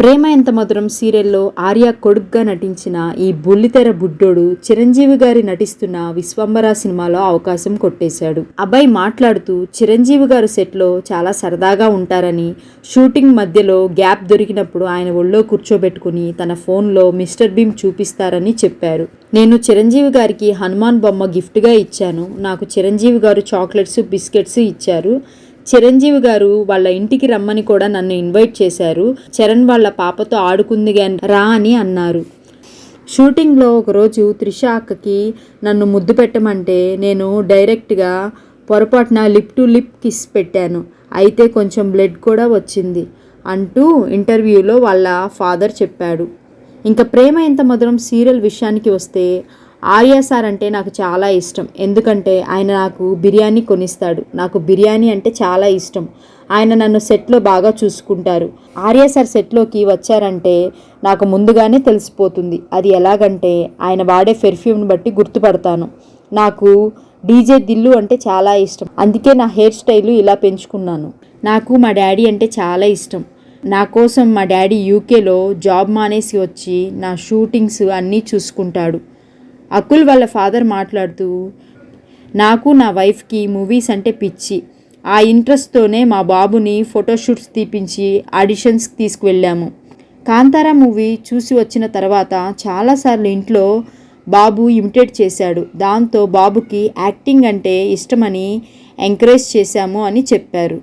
ప్రేమ ఎంత మధురం సీరియల్లో ఆర్య కొడుగ్గా నటించిన ఈ బుల్లితెర బుడ్డోడు చిరంజీవి గారి నటిస్తున్న విశ్వంబర సినిమాలో అవకాశం కొట్టేశాడు. అబ్బాయి మాట్లాడుతూ చిరంజీవి గారు సెట్లో చాలా సరదాగా ఉంటారని షూటింగ్ మధ్యలో గ్యాప్ దొరికినప్పుడు ఆయన ఒళ్ళో కూర్చోబెట్టుకుని తన ఫోన్లో మిస్టర్ భీమ్ చూపిస్తారని చెప్పారు. నేను చిరంజీవి గారికి హనుమాన్ బొమ్మ గిఫ్ట్గా ఇచ్చాను. నాకు చిరంజీవి గారు చాక్లెట్స్ బిస్కెట్స్ ఇచ్చారు. చిరంజీవి గారు వాళ్ళ ఇంటికి రమ్మని కూడా నన్ను ఇన్వైట్ చేశారు. చరణ్ వాళ్ళ పాపతో ఆడుకుంది రా అని అన్నారు. షూటింగ్లో ఒకరోజు త్రిష అక్కకి నన్ను ముద్దు పెట్టమంటే నేను డైరెక్ట్గా పొరపాటున లిప్ టు లిప్ కిస్ పెట్టాను. అయితే కొంచెం బ్లడ్ కూడా వచ్చింది అంటూ ఇంటర్వ్యూలో వాళ్ళ ఫాదర్ చెప్పాడు. ఇంకా ప్రేమ ఎంత మధురం సీరియల్ విషయానికి వస్తే ఆర్య సార్ అంటే నాకు చాలా ఇష్టం. ఎందుకంటే ఆయన నాకు బిర్యానీ కొనిస్తాడు. నాకు బిర్యానీ అంటే చాలా ఇష్టం. ఆయన నన్ను సెట్లో బాగా చూసుకుంటారు. ఆర్య సార్ సెట్లోకి వచ్చారంటే నాకు ముందుగానే తెలిసిపోతుంది. అది ఎలాగంటే ఆయన వాడే పెర్ఫ్యూమ్ని బట్టి గుర్తుపడతాను. నాకు డీజే దిల్లు అంటే చాలా ఇష్టం. అందుకే నా హెయిర్ స్టైలు ఇలా పెంచుకున్నాను. నాకు మా డాడీ అంటే చాలా ఇష్టం. నా కోసం మా డాడీ యూకేలో జాబ్ మానేసి వచ్చి నా షూటింగ్స్ అన్నీ చూసుకుంటాడు. అకుల్ వాళ్ళ ఫాదర్ మాట్లాడుతూ నాకు నా వైఫ్కి మూవీస్ అంటే పిచ్చి. ఆ ఇంట్రెస్ట్తోనే మా బాబుని ఫోటోషూట్స్ తీపించి ఆడిషన్స్కి తీసుకువెళ్ళాము. కాంతారా మూవీ చూసి వచ్చిన తర్వాత చాలాసార్లు ఇంట్లో బాబు ఇమిటేట్ చేశాడు. దాంతో బాబుకి యాక్టింగ్ అంటే ఇష్టమని ఎంకరేజ్ చేశాము అని చెప్పారు.